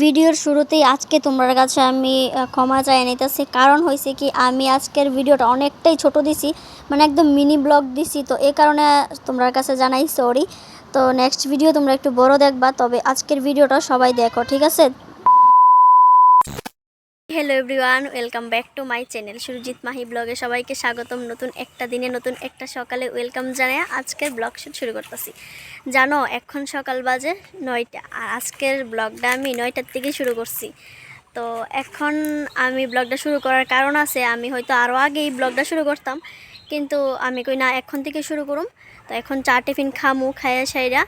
ভিডিওর শুরুতেই আজকে তোমার কাছে আমি ক্ষমা চাই নিতেছি। কারণ হয়েছে কি, আমি আজকের ভিডিওটা অনেকটাই ছোট দিছি মানে একদম মিনি ব্লগ দিছি। তো এই কারণে তোমার কাছে জানাই সরি তো নেক্সট ভিডিও তোমরা একটু বড় দেখবা, তবে আজকের ভিডিওটা সবাই দেখো, ঠিক আছে? Hello everyone welcome back to my channel Surajit Mahi ব্লগে সবাইকে স্বাগতম। নতুন একটা দিনে, নতুন একটা সকালে ওয়েলকাম জানায় আজকের ব্লগ শুট শুরু করতেছি। জানো, এখন সকাল বাজে নয়টা, আর আজকের ব্লগটা আমি নয়টার থেকে শুরু করছি। তো এখন আমি ব্লগটা শুরু করার কারণ আছে, আমি হয়তো আরও আগেই ব্লগটা শুরু করতাম, কিন্তু আমি কই না, এখন থেকে শুরু করুম। তো এখন চা টিফিন খামু খাইয়া সাইরা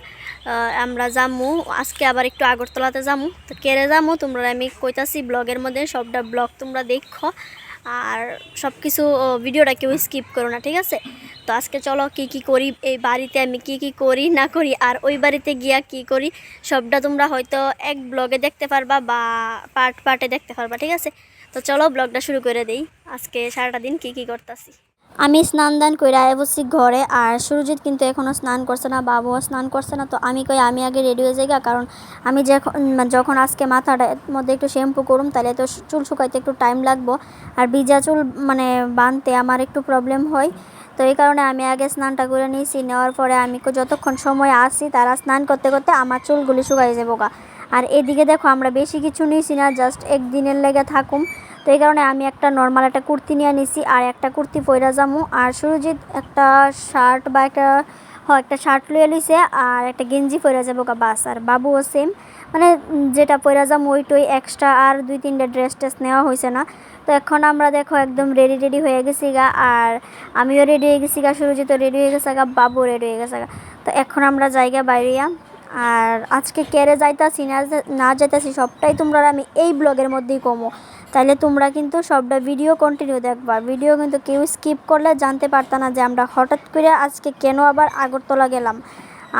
আমরা যামু। আজকে আবার একটু আগরতলাতে যামু। তো কেড়ে যামু? তোমরা আমি কইতাছি, ব্লগের মধ্যে সবটা ব্লগ তোমরা দেখো। আর সব কিছু ভিডিওটা কেউ স্কিপ করো না, ঠিক আছে? তো আজকে চলো কি কি করি, এই বাড়িতে আমি কি কি করি, না করি, আর ওই বাড়িতে গিয়া কি করি, সবটা তোমরা হয়তো এক ব্লগে দেখতে পারবা বা পার্ট পার্টে দেখতে পারবা, ঠিক আছে? তো চলো ব্লগটা শুরু করে দেই। আজকে সারাটা দিন কি কি করতেছি? আমি স্নান দান করে বসছি ঘরে, আর সুরজিৎ কিন্তু এখনও স্নান করছে না, বাবুও স্নান করছে না, তো আমি কই আমি আগে রেডি হয়ে যাই কারণ আমি যখন যখন আজকে মাথাটার মধ্যে একটু শ্যাম্পু করুম তাহলে তো চুল শুকাইতে একটু টাইম লাগবো। আর ভিজা চুল মানে বাঁধতে আমার একটু প্রবলেম হয়, তো এই কারণে আমি আগে স্নানটা করে নিয়েছি, নেওয়ার পরে আমি যতক্ষণ সময় আসি তারা স্নান করতে করতে আমার চুলগুলি শুকাই যাব গা আর এদিকে দেখো, আমরা বেশি কিছু নিয়েছি না জাস্ট একদিনের লেগে থাকুম। তো এই কারণে আমি একটা নর্মাল একটা কুর্তি নিয়ে নিছি আর একটা কুর্তি পয়রা জামু আর সুরজিৎ একটা শার্ট বা একটা, হ, একটা শার্ট লইয়া লইছে আর একটা গেঞ্জি পয়রা যাব গা, বাস। আর বাবুও সেম মানে যেটা পয়রা যাম, ওইটাই এক্সট্রা আর দুই তিনটা ড্রেস ট্রেস নেওয়া হয়েছে না। তো এখন আমরা দেখো একদম রেডি রেডি হয়ে গেছি গা। আর আমিও রেডি হয়ে গেছি গা, সুরজিতও রেডি হয়ে গেছে গা বাবু রেডি হয়ে গেছে গা। তো এখন আমরা জায়গা বাইরিয়া আর আজকে কেড়ে যাইতাছি, না না যাইতাছি, সবটাই তোমরা আমি এই ব্লগের মধ্যেই কমো। তাহলে তোমরা কিন্তু সবটা ভিডিও কন্টিনিউ দেখবা। ভিডিও কিন্তু কেউ স্কিপ করলে জানতে পারতা না যে আমরা হঠাৎ করে আজকে কেন আবার আগরতলা গেলাম।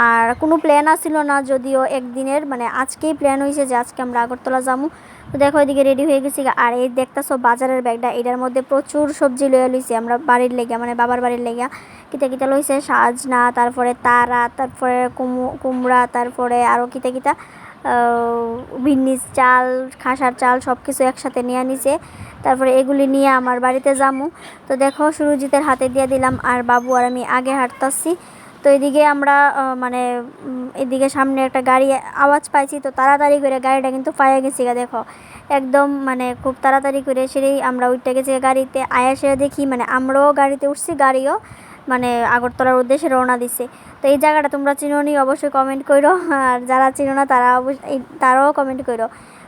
আর কোনো প্ল্যান আসিল না, যদিও একদিনের মানে আজকেই প্ল্যান হয়েছে যে আজকে আমরা আগরতলা যাব তো দেখো এদিকে রেডি হয়ে গেছি আর এই দেখতেছো বাজারের ব্যাগটা, এটার মধ্যে প্রচুর সবজি লইয়া লইছি আমরা বাড়ির লেগা মানে বাবার বাড়ির লেগা কিতা কিতা লইছে, সাজনা, তারপরে তারা, তারপরে কুমু- কুমড়া, তারপরে আরও কিতা কিতা ভিন্নিস চাল, খাসার চাল সব কিছু একসাথে নিয়ে নিছে। তারপরে এগুলি নিয়ে আমার বাড়িতে যামু। তো দেখো সুরজিতের হাতে দিয়ে দিলাম, আর বাবু আর আমি আগে হাঁটতাছি। তো এদিকে আমরা মানে এদিকে সামনে একটা গাড়ি আওয়াজ পাইছি, তো তাড়াতাড়ি করে গাড়িটা কিন্তু পাইয়া গেছি গা, দেখো। একদম মানে খুব তাড়াতাড়ি করে সেরেই আমরা উঠতে গেছি গাড়িতে। আয়া সেরে দেখি মানে আমরাও গাড়িতে উঠছি, গাড়িও মানে আগরতলার উদ্দেশ্যে রওনা দিছে। তো এই জায়গাটা তোমরা চিনো নি অবশ্যই কমেন্ট করো আর যারা চিনো না, তারা অবশ্যই তারাও কমেন্ট করো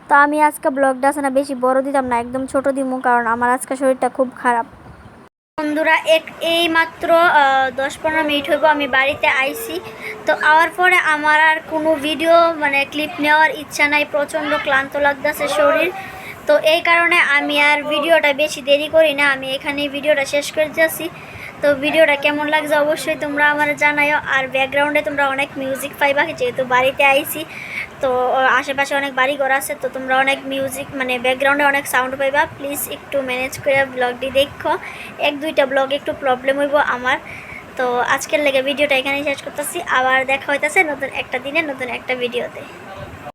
তো আমি আজকে ব্লগটা আছে না বেশি বড় দিতাম না, একদম ছোট দিমু, কারণ আমার আজকে শরীরটা খুব খারাপ। বন্ধুরা, এক এই মাত্র দশ পনেরো মিনিট হইব, আমি বাড়িতে আইছি। তো আওয়ার পরে আমার আর কোনো ভিডিও মানে ক্লিপ নেওয়ার ইচ্ছা নাই, প্রচণ্ড ক্লান্ত লাগতেছে শরীর। তো এই কারণে আমি আর ভিডিওটা বেশি দেরি করি না, আমি এখানেই ভিডিওটা শেষ করে যাচ্ছি তো ভিডিওটা কেমন লাগছে অবশ্যই তোমরা আমার জানাইও। আর ব্যাকগ্রাউন্ডে তোমরা অনেক মিউজিক পাইবা, যেহেতু বাড়িতে আইছি, তো আশেপাশে অনেক বাড়ি ঘর আছে, তো তোমরা অনেক মিউজিক মানে ব্যাকগ্রাউন্ডে অনেক সাউন্ড পাইবা। প্লিজ একটু ম্যানেজ করে ব্লগটি দেখো। এক, দুইটা ব্লগ একটু প্রবলেম হইব আমার। তো আজকের লেগে ভিডিওটা এখানেই শেষ করতেছি। আবার দেখা হইতাছে নতুন একটা দিনে, নতুন একটা ভিডিওতে